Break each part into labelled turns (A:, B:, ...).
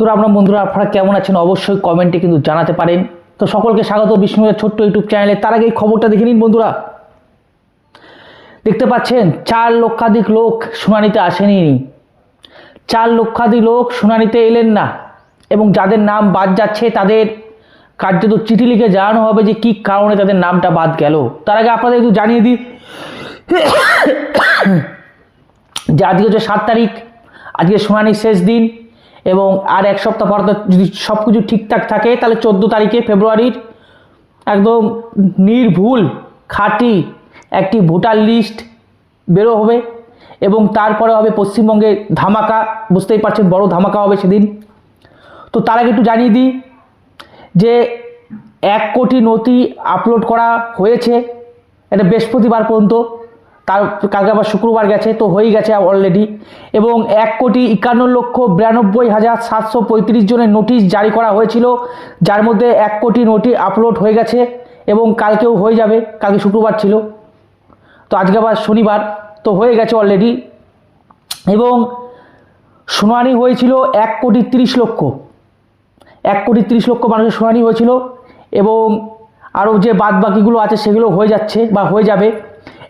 A: তো আপনার বন্ধুরা, আপনারা কেমন আছেন? অবশ্যই কমেন্টে কিন্তু জানাতে পারেন। তো সকলকে স্বাগত বিষ্ণুর ছোট্ট ইউটিউব চ্যানেলে। তার আগে এই খবরটা দেখে নিন বন্ধুরা। দেখতে পাচ্ছেন, চার লক্ষাধিক লোক শুনানিতে আসেনি চার লক্ষাধিক লোক শুনানিতে এলেন না। এবং যাদের নাম বাদ যাচ্ছে, তাদের কার্যত চিঠি লিখে জানানো হবে যে কী কারণে তাদের নামটা বাদ গেল। তার আগে আপনাদের একটু জানিয়ে দিই। যে আজকে হচ্ছে সাত তারিখ, আজকে শুনানির শেষ দিন। এবং আর এক সপ্তাহ পর যদি সব কিছু ঠিকঠাক থাকে, তাহলে চোদ্দ তারিখে ফেব্রুয়ারির একদম নির্ভুল, খাঁটি একটি ভোটার লিস্ট বেরো হবে এবং তারপরে হবে পশ্চিমবঙ্গে ধামাকা, বুঝতেই পারছেন বড় ধামাকা হবে সেদিন। তো তার আগে একটু জানিয়ে দিই যে এক কোটি নথি আপলোড করা হয়েছে, এটা বৃহস্পতিবার পর্যন্ত। তার কালকে আবার শুক্রবার গেছে, তো হয়ে গেছে অলরেডি এবং এক কোটি একান্ন লক্ষ বিরানব্বই হাজার সাতশো পঁয়ত্রিশ জনের নোটিশ জারি করা হয়েছিল, যার মধ্যে এক কোটি নোটি আপলোড হয়ে গেছে এবং কালকেও হয়ে যাবে, কালকে শুক্রবার ছিল। তো আজকে আবার শনিবার, তো হয়ে গেছে অলরেডি এবং শুনানি হয়েছিল এক কোটি তিরিশ লক্ষ। এক কোটি তিরিশ লক্ষ মানুষের শুনানি হয়েছিল এবং আরও যে বাদ বাকিগুলো আছে সেগুলো হয়ে যাচ্ছে বা হয়ে যাবে।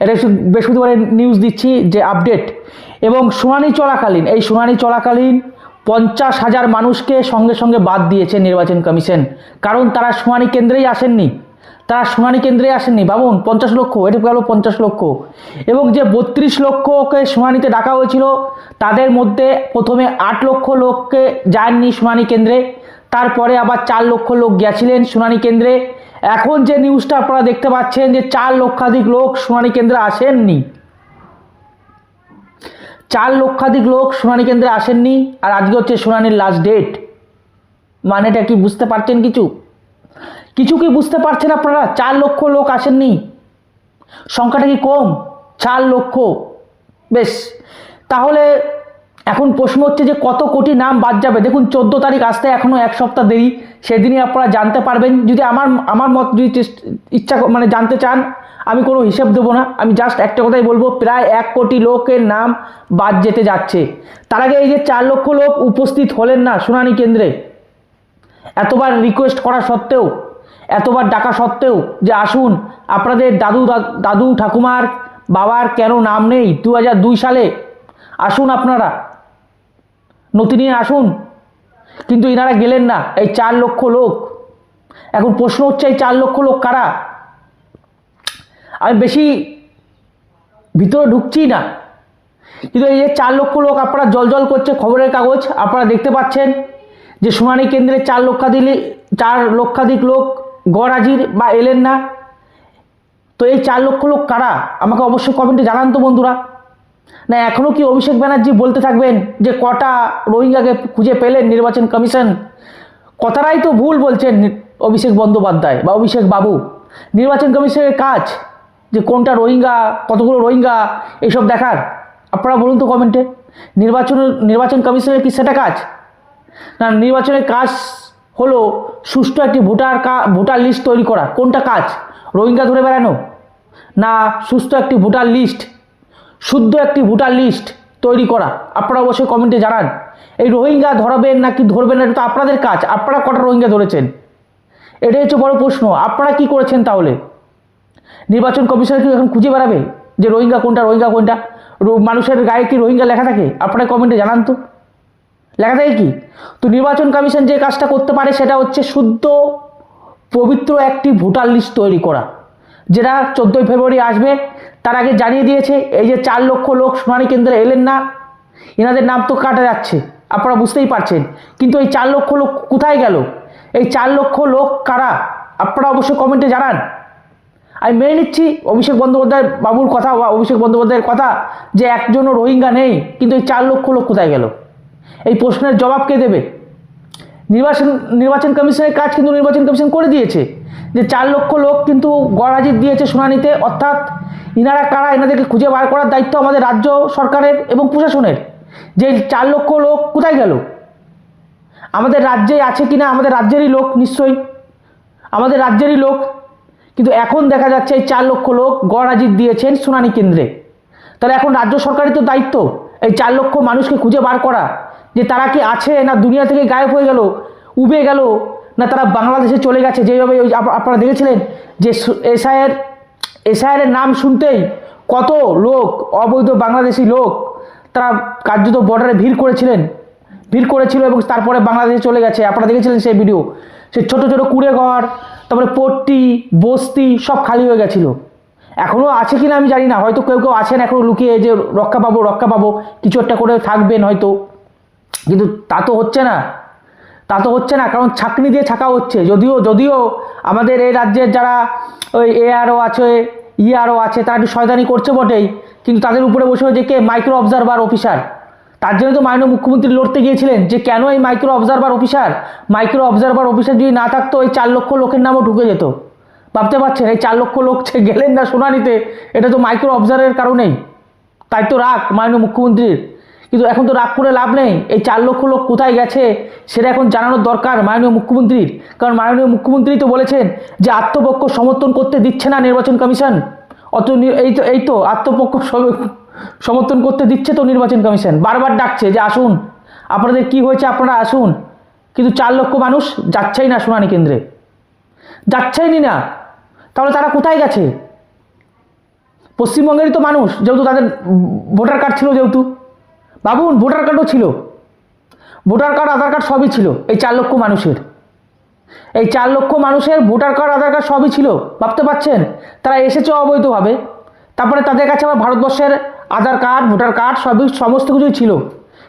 A: এটা একটু বৃহস্পতিবারের নিউজ দিচ্ছি যে আপডেট এবং শুনানি চলাকালীন, এই শুনানি চলাকালীন পঞ্চাশ হাজার মানুষকে সঙ্গে সঙ্গে বাদ দিয়েছে নির্বাচন কমিশন। কারণ তারা শুনানি কেন্দ্রেই আসেননি। তারা শুনানি কেন্দ্রে আসেননি। ভাবুন, পঞ্চাশ লক্ষ, এটা গেল পঞ্চাশ লক্ষ। এবং যে বত্রিশ লক্ষকে শুনানিতে ডাকা হয়েছিল, তাদের মধ্যে প্রথমে আট লক্ষ লোককে যাননি শুনানি কেন্দ্রে। তারপরে আবার চার লক্ষ লোক গেছিলেন শুনানি কেন্দ্রে। এখন যে নিউজটা আপনারা দেখতে পাচ্ছেন যে চার লক্ষাধিক লোক শুনানি কেন্দ্রে আসেননি। চার লক্ষাধিক লোক শুনানি কেন্দ্রে আসেননি আর আজকে হচ্ছে শুনানির লাস্ট ডেট মানেটা কি বুঝতে পারছেন কিছু? কিছু কি বুঝতে পারছেন আপনারা? চার লক্ষ লোক আসেননি। সংখ্যাটা কি কম? চার লক্ষ। বেশ। তাহলে এখন প্রশ্ন হচ্ছে যে কত কোটি নাম বাদ যাবে? দেখুন, চোদ্দ তারিখ আসতে এখনও এক সপ্তাহ দেরি। সেদিনই আপনারা জানতে পারবেন। যদি আমার আমার মত যদি ইচ্ছা মানে জানতে চান, আমি কোনো হিসেব দেবো না। আমি জাস্ট একটা কথাই বলব, প্রায় এক কোটি লোকের নাম বাদ যেতে যাচ্ছে। তার আগে এই যে চার লক্ষ লোক উপস্থিত হলেন না শুনানি কেন্দ্রে, এতবার রিকোয়েস্ট করা সত্ত্বেও, এতবার ডাকা সত্ত্বেও যে আসুন, আপনাদের দাদু দাদু ঠাকুমার বাবার কেন নাম নেই? দু সালে আসুন আপনারা। নথি নিয়ে আসুন। কিন্তু এনারা গেলেন না, এই চার লক্ষ লোক। এখন প্রশ্ন হচ্ছে, এই চার লক্ষ লোক কারা? আমি বেশি ভিতরে ঢুকছি না। কিন্তু এই যে চার লক্ষ লোক আপনারা জল করছে, খবরের কাগজ, আপনারা দেখতে পাচ্ছেন যে শুনানি কেন্দ্রে চার লক্ষাধিক চার লক্ষাধিক লোক গড় হাজির বা এলেন না। তো এই চার লক্ষ লোক কারা? আমাকে অবশ্যই কমেন্টে জানান তো বন্ধুরা। না এখনও কি অভিষেক ব্যানার্জি বলতে থাকবেন যে কটা রোহিঙ্গাকে খুঁজে পেলেন নির্বাচন কমিশন? কথাটাই তো ভুল বলছেন অভিষেক বন্দ্যোপাধ্যায় বা অভিষেক বাবু। নির্বাচন কমিশনের কাজ যে কোনটা রোহিঙ্গা, কতগুলো রোহিঙ্গা, এইসব দেখার। আপনারা বলুন তো কমেন্টে নির্বাচন নির্বাচন কমিশনের কি সেটা কাজ? না, নির্বাচনের কাজ হলো সুষ্ঠু একটি ভোটার কা, ভোটার লিস্ট তৈরি করা। কোনটা কাজ? রোহিঙ্গা ধরে বেড়ানো? না সুস্থ একটি ভোটার লিস্ট শুদ্ধ একটি ভোটার লিস্ট তৈরি করা। আপনারা অবশ্যই কমেন্টে জানান। এই রোহিঙ্গা ধরবেন না কি ধরবেন না, এটা তো আপনাদের কাজ। আপনারা কটা রোহিঙ্গা ধরেছেন? এটাই হচ্ছে বড় প্রশ্ন। আপনারা কি করেছেন তাহলে? নির্বাচন কমিশনার কি এখন খুঁজে বেড়াবে যে রোহিঙ্গা কোনটা রোহিঙ্গা কোনটা? মানুষের গায়ে কি রোহিঙ্গা লেখা থাকে? আপনারা কমেন্টে জানান তো। লেখা থাকে কি? তো নির্বাচন কমিশন যে কাজটা করতে পারে সেটা হচ্ছে শুদ্ধ, পবিত্র একটি ভোটার লিস্ট তৈরি করা, যেটা চোদ্দোই ফেব্রুয়ারি আসবে। তার আগে জানিয়ে দিয়েছে, এই যে চার লক্ষ লোক শুনানি কেন্দ্রে এলেন না, এনাদের নাম তো কাটা যাচ্ছে, আপনারা বুঝতেই পারছেন। কিন্তু এই চার লক্ষ লোক কোথায় গেল? এই চার লক্ষ লোক কারা? আপনারা অবশ্যই কমেন্টে জানান। আমি মেনে নিচ্ছি, অভিষেক বন্দ্যোপাধ্যায় বাবুর কথা বা অভিষেক বন্দ্যোপাধ্যায়ের কথা যে একজনও রোহিঙ্গা নেই, কিন্তু এই চার লক্ষ লোক কোথায় গেল? এই প্রশ্নের জবাব কে দেবে? নির্বাচন নির্বাচন কমিশনের কাজ কিন্তু নির্বাচন কমিশন করে দিয়েছে, যে চার লক্ষ লোক কিন্তু গড়াজির দিয়েছে শুনানিতে, অর্থাৎ ইনারা কারা? এনাদেরকে খুঁজে বার করার দায়িত্ব আমাদের রাজ্য সরকারের এবং প্রশাসনের। যে চার লক্ষ লোক কোথায় গেল? আমাদের রাজ্যে আছে কিনা? আমাদের রাজ্যেরই লোক নিশ্চয়ই। আমাদের রাজ্যেরই লোক। কিন্তু এখন দেখা যাচ্ছে এই চার লক্ষ লোক গড় দিয়েছেন শুনানি কেন্দ্রে। তাহলে এখন রাজ্য সরকারের তো দায়িত্ব এই চার লক্ষ মানুষকে খুঁজে বার করা। যে তারা কি আছে না দুনিয়া থেকে গায়েব হয়ে গেল, উবে গেল, না তারা বাংলাদেশে চলে গেছে? যেভাবে ওই আপ- আপনারা দেখেছিলেন যে এসআইয়ের এসআইয়ের নাম শুনতেই কত লোক, অবৈধ বাংলাদেশি লোক, তারা কার্যত বর্ডারে ভিড় করেছিলেন। ভিড় করেছিল এবং তারপরে বাংলাদেশে চলে গেছে। আপনারা দেখেছিলেন সেই ভিডিও সেই ছোটো ছোটো কুড়ে ঘর তারপরে পট্টি, বস্তি, সব খালি হয়ে গেছিল। এখনও আছে কিনা আমি জানি না। হয়তো কেউ কেউ আছেন এখনও লুকিয়ে যে রক্ষা পাবো রক্ষা পাবো। কিছু একটা করে থাকবেন হয়তো। কিন্তু তা তো হচ্ছে না। তা তো হচ্ছে না। কারণ ছাকনি দিয়ে ছাকা হচ্ছে। যদিও যদিও আমাদের এই রাজ্যের যারা ওই এআরও আছে ইআরও আছে, তারা একটু শয়তানি করছে বটেই। কিন্তু তাদের উপরে বসে যে কে? মাইক্রো অবজারভার অফিসার তার জন্য তো মাননীয় মুখ্যমন্ত্রী লড়তে গিয়েছিলেন যে কেন এই micro observer officer micro observer officer যদি না থাকতো এই চার লক্ষ লোকের নামও ঢুকে যেত। ভাবতে পারছেন, এই চার লক্ষ লোক গেলেন না শুনানিতে, এটা তো মাইক্রো অবজারের কারণেই। তাই তো রাগ মাননীয় মুখ্যমন্ত্রীর। কিন্তু এখন তো রাগ করে লাভ নেই। এই চার লক্ষ লোক কোথায় গেছে সেটা এখন জানানোর দরকার মাননীয় মুখ্যমন্ত্রীর। কারণ মাননীয় মুখ্যমন্ত্রী তো বলেছেন যে আত্মপক্ষ সমর্থন করতে দিচ্ছে না নির্বাচন কমিশন। অত এই তো এই তো আত্মপক্ষ সমর্থন করতে দিচ্ছে তো নির্বাচন কমিশন। বারবার ডাকছে যে আসুন। আপনাদের কি হয়েছে আপনারা আসুন। কিন্তু চার লক্ষ মানুষ যাচ্ছেই না শুনানি কেন্দ্রে। যাচ্ছেই না। তাহলে তারা কোথায় গেছে? পশ্চিমবঙ্গেরই তো মানুষ, যেহেতু তাদের ভোটার কার্ড ছিল যেহেতু। বাবুন, ভোটার কার্ডও ছিল। ভোটার কার্ড, আধার কার্ড সবই ছিল। এই চার লক্ষ মানুষের। এই চার লক্ষ মানুষের ভোটার কার্ড, আধার কার্ড সবই ছিল। ভাবতে পারছেন? তারা এসেছে অবৈধভাবে। তারপরে তাদের কাছে আবার ভারতবর্ষের আধার কার্ড, ভোটার কার্ড সবই, সমস্ত কিছুই ছিল।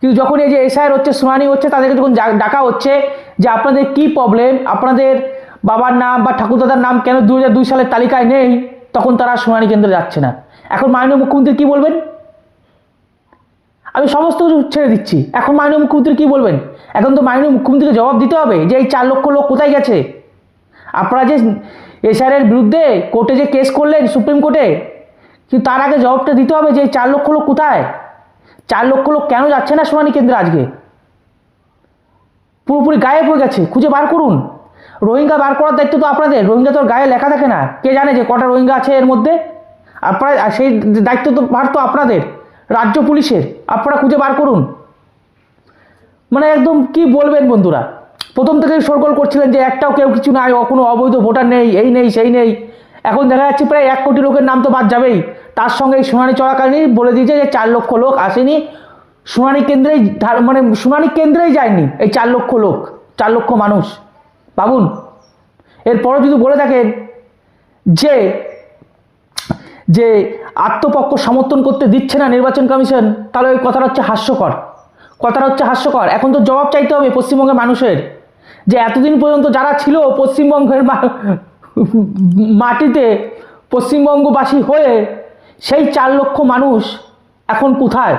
A: কিন্তু যখন এই যে এসআইয়ের হচ্ছে, শুনানি হচ্ছে, তাদেরকে যখন ডাকা হচ্ছে যে আপনাদের কি প্রবলেম আপনাদের বাবার নাম বা ঠাকুরদাদার নাম কেন দু হাজার দুই সালের তালিকায় নেই, তখন তারা শুনানি কেন্দ্রে যাচ্ছে না। এখন মাননীয় মুখ্যমন্ত্রী কী বলবেন? আমি সমস্ত কিছু ছেড়ে দিচ্ছি। এখন মাননীয় মুখ্যমন্ত্রী কী বলবেন? এখন তো মাননীয় মুখ্যমন্ত্রীকে জবাব দিতে হবে যে এই চার লক্ষ লোক কোথায় গেছে? আপনারা যে এসআরের বিরুদ্ধে কোর্টে যে কেস করলেন সুপ্রিম কোর্টে, কিন্তু তার আগে জবাবটা দিতে হবে যে এই চার লক্ষ লোক কোথায়? চার লক্ষ লোক কেন যাচ্ছে না শুনানি কেন্দ্রে আজকে? পুরোপুরি গায়েব হয়ে গেছে, খুঁজে বার করুন। রোহিঙ্গা বার করার দায়িত্ব তো আপনাদের, রোহিঙ্গা তো গায়ে লেখা থাকে না। কে জানে যে কটা রোহিঙ্গা আছে এর মধ্যে? আপনারা সেই দায়িত্ব তো বার তো আপনাদের। রাজ্য পুলিশের, আপনারা খুঁজে বার করুন। মানে একদম কি বলবেন বন্ধুরা? প্রথম থেকেই সরগোল করছিলেন যে একটাও কেউ কিছু নাই, কোনো অবৈধ ভোটার নেই, এই নেই, সেই নেই। এখন দেখা যাচ্ছে প্রায় এক কোটি লোকের নাম তো বাদ যাবেই। তার সঙ্গে এই শুনানি চলাকালীনই বলে দিয়েছে যে চার লক্ষ লোক আসেনি। শুনানি কেন্দ্রেই মানে শুনানি কেন্দ্রেই যায়নি এই চার লক্ষ লোক, চার লক্ষ মানুষ। ভাবুন। এরপরও যদি বলে থাকেন যে যে আত্মপক্ষ সমর্থন করতে দিচ্ছে না নির্বাচন কমিশন, তাহলে ওই কথাটা হচ্ছে হাস্যকর। কথাটা হচ্ছে হাস্যকর। এখন তো জবাব চাইতে হবে পশ্চিমবঙ্গের মানুষের যে এতদিন পর্যন্ত যারা ছিল পশ্চিমবঙ্গের মাটিতে পশ্চিমবঙ্গবাসী হয়ে সেই চার লক্ষ মানুষ এখন কোথায়?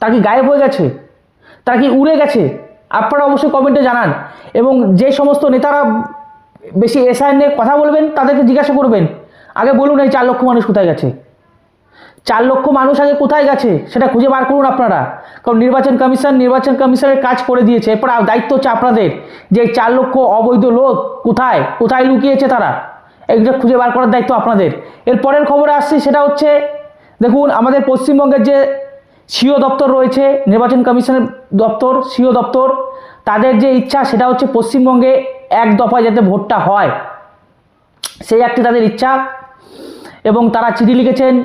A: তারা কি গায়েব হয়ে গেছে? তারা কি উড়ে গেছে? আপনারা অবশ্যই কমেন্টে জানান। এবং যে সমস্ত নেতারা বেশি এসআই নিয়ে কথা বলবেন, তাদেরকে জিজ্ঞাসা করবেন। আগে বলুন এই চার লক্ষ মানুষ কোথায় গেছে? চার লক্ষ মানুষ আগে কোথায় গেছে? সেটা খুঁজে বার করুন আপনারা। কারণ নির্বাচন কমিশন, নির্বাচন কমিশনের কাজ করে দিয়েছে। এরপর দায়িত্ব হচ্ছে আপনাদের যে চার লক্ষ অবৈধ লোক কোথায়? কোথায় লুকিয়েছে তারা? এইটা খুঁজে বার করার দায়িত্ব আপনাদের। এর পরের খবরে আসছি, সেটা হচ্ছে, দেখুন, আমাদের পশ্চিমবঙ্গের যে সিও দপ্তর রয়েছে, নির্বাচন কমিশনের দপ্তর, সিও দপ্তর, তাদের যে ইচ্ছা, সেটা হচ্ছে পশ্চিমবঙ্গে এক দফায় যাতে ভোটটা হয়। সেই একটি তাদের ইচ্ছা। এবং তারা চিঠি লিখেছেন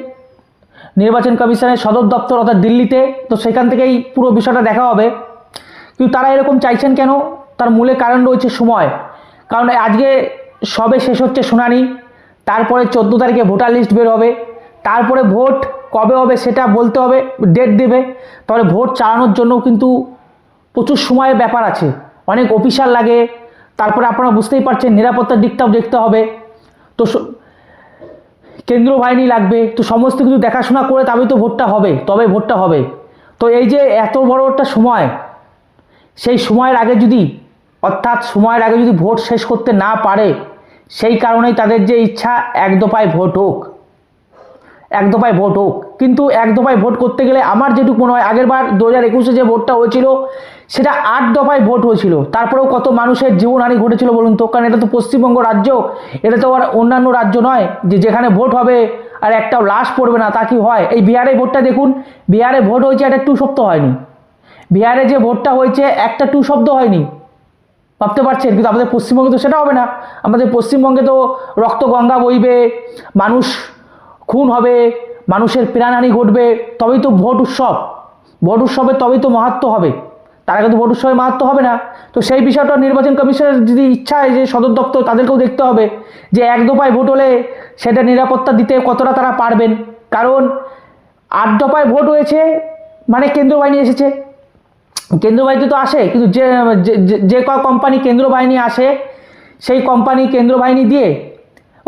A: নির্বাচন কমিশনের সদর দপ্তর অর্থাৎ দিল্লিতে। তো সেখান থেকেই পুরো বিষয়টা দেখা হবে। কিন্তু তারা এরকম চাইছেন কেন? তার মূলে কারণ রয়েছে সময়। কারণ আজকে সবে শেষ হচ্ছে শুনানি। তারপরে চোদ্দ তারিখে ভোটার লিস্ট বের হবে। তারপরে ভোট কবে হবে সেটা বলতে হবে, ডেট দেবে। তাহলে ভোট চালানোর জন্য কিন্তু প্রচুর সময়ের ব্যাপার আছে। অনেক অফিসার লাগে। তারপরে আপনারা বুঝতেই পারছেন, নিরাপত্তার দিকটাও দেখতে হবে। তো কেন্দ্রীয় বাহিনী লাগবে, তো সমস্ত কিছু দেখাশোনা করে তবে তো ভোটটা হবে তবে ভোটটা হবে। তো এই যে এত বড় একটা সময়, সেই সময়ের আগে যদি, অর্থাৎ সময়ের আগে যদি ভোট শেষ করতে না পারে, সেই কারণেই তাদের যে ইচ্ছা, এক দফায় ভোট হোক। এক দফায় ভোট হোক। কিন্তু এক দফায় ভোট করতে গেলে আমার যেটুকু মনে হয়, আগের বার দু হাজার একুশে যে ভোটটা হয়েছিল, সেটা আট দফায় ভোট হয়েছিল। তারপরেও কত মানুষের জীবনহানি ঘটেছিল বলুন তো? কারণ এটা তো পশ্চিমবঙ্গ রাজ্য, এটা তো আর অন্যান্য রাজ্য নয় যে যেখানে ভোট হবে আর একটাও লাশ পড়বে না, তা কি হয়? এই বিহারে ভোটটা দেখুন, বিহারে ভোট হয়েছে একটা টু সপ্তাহ হয়নি। বিহারে যে ভোটটা হয়েছে, একটা টু শব্দ হয়নি। ভাবতে পারছেন? কিন্তু আমাদের পশ্চিমবঙ্গে তো সেটা হবে না। আমাদের পশ্চিমবঙ্গে তো রক্ত গঙ্গা বইবে, মানুষ খুন হবে, মানুষের প্রাণহানি ঘটবে, তবেই তো ভোট উৎসব। ভোট উৎসবে তবেই তো মাহাত্ম হবে। তারা আগে তো ভোট উৎসবে মাহাত্ম হবে না। তো সেই বিষয়টা নির্বাচন কমিশনের যদি ইচ্ছা হয় যে সদর দপ্তর তাদেরকেও দেখতে হবে যে এক দফায় ভোট হলে সেটা নিরাপত্তা দিতে কতটা তারা পারবেন। কারণ আট দফায় ভোট হয়েছে মানে কেন্দ্র বাহিনী এসেছে। কেন্দ্র বাহিনী তো আসে, কিন্তু যে, যে- কোম্পানি কেন্দ্র বাহিনী আসে, সেই কোম্পানি কেন্দ্র বাহিনী দিয়ে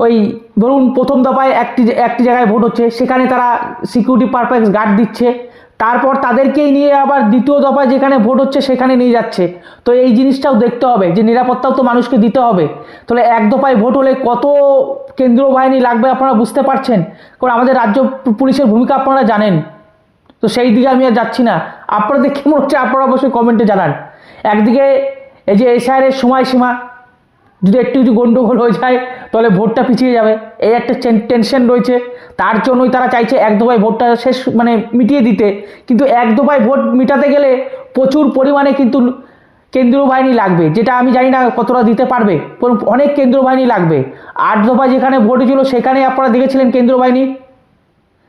A: ওই ধরুন প্রথম দফায় একটি একটি জায়গায় ভোট হচ্ছে, সেখানে তারা সিকিউরিটি পারপাস গার্ড দিচ্ছে, তারপর তাদেরকেই নিয়ে আবার দ্বিতীয় দফায় যেখানে ভোট হচ্ছে সেখানে নিয়ে যাচ্ছে। তো এই জিনিসটাও দেখতে হবে যে নিরাপত্তাও তো মানুষকে দিতে হবে। তাহলে এক দফায় ভোট হলে কত কেন্দ্রীয় বাহিনী লাগবে আপনারা বুঝতে পারছেন? কারণ আমাদের রাজ্য পুলিশের ভূমিকা আপনারা জানেন। তো সেই দিকে আমি আর যাচ্ছি না। আপনাদের কেমন হচ্ছে আপনারা অবশ্যই কমেন্টে জানান। একদিকে এই যে এসআইয়ের সময়সীমা যদি একটু কিছু গন্ডগোল হয়ে যায়, তাহলে ভোটটা পিছিয়ে যাবে। এই একটা টেনশন রয়েছে। তার জন্যই তারা চাইছে এক দফায় ভোটটা শেষ মানে মিটিয়ে দিতে। কিন্তু এক দফায় ভোট মিটাতে গেলে প্রচুর পরিমাণে কিন্তু কেন্দ্রীয় বাহিনী লাগবে, যেটা আমি জানি না কতটা দিতে পারবে অনেক কেন্দ্রীয় বাহিনী লাগবে। আট দফায় যেখানে ভোট ছিল সেখানে আপনারা দেখেছিলেন কেন্দ্রীয় বাহিনী।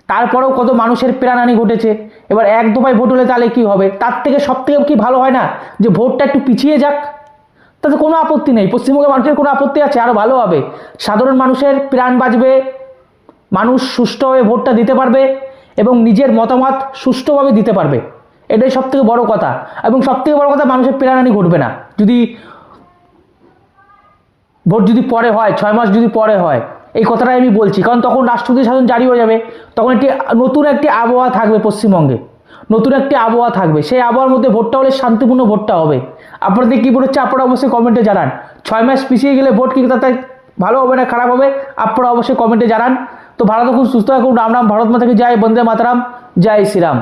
A: তারপরেও কত মানুষের প্রাণহানি ঘটেছে। এবার এক দফায় ভোট হলে তাহলে কী হবে? তার থেকে সব থেকে কি ভালো হয় না? যে ভোটটা একটু পিছিয়ে যাক। তাতে কোনো আপত্তি নেই। পশ্চিমবঙ্গের মানুষের কোনো আপত্তি আছে? আরও ভালো হবে। সাধারণ মানুষের প্রাণ বাঁচবে, মানুষ সুষ্ঠুভাবে ভোটটা দিতে পারবে এবং নিজের মতামত সুষ্ঠুভাবে দিতে পারবে। এটাই সব থেকে বড়ো কথা। এবং সব থেকে বড়ো কথা, মানুষের প্রাণহানি ঘটবে না। যদি ভোট যদি পরে হয়, ছয় মাস যদি পরে হয়, এই কথাটাই আমি বলছি। কারণ তখন রাষ্ট্রপতি শাসন জারি হয়ে যাবে। তখন একটি নতুন একটি আবহাওয়া থাকবে পশ্চিমবঙ্গে। নতুন একটি আবহাওয়া থাকবে। সেই আবহাওয়ার মধ্যে ভোটটা হলে শান্তিপূর্ণ ভোটটা হবে। আপনাদের কী মনে হচ্ছে আপনারা অবশ্যই কমেন্টে জানান। ছয় মাস পিছিয়ে গেলে ভোট কি তাতে ভালো হবে না, খারাপ হবে, আপনারা অবশ্যই কমেন্টে জানান। তো ভারত খুব সুস্থ থাকুন। রাম রাম, ভারত মাতাকে জয়, বন্দে মাতারাম, জয় শ্রীরাম।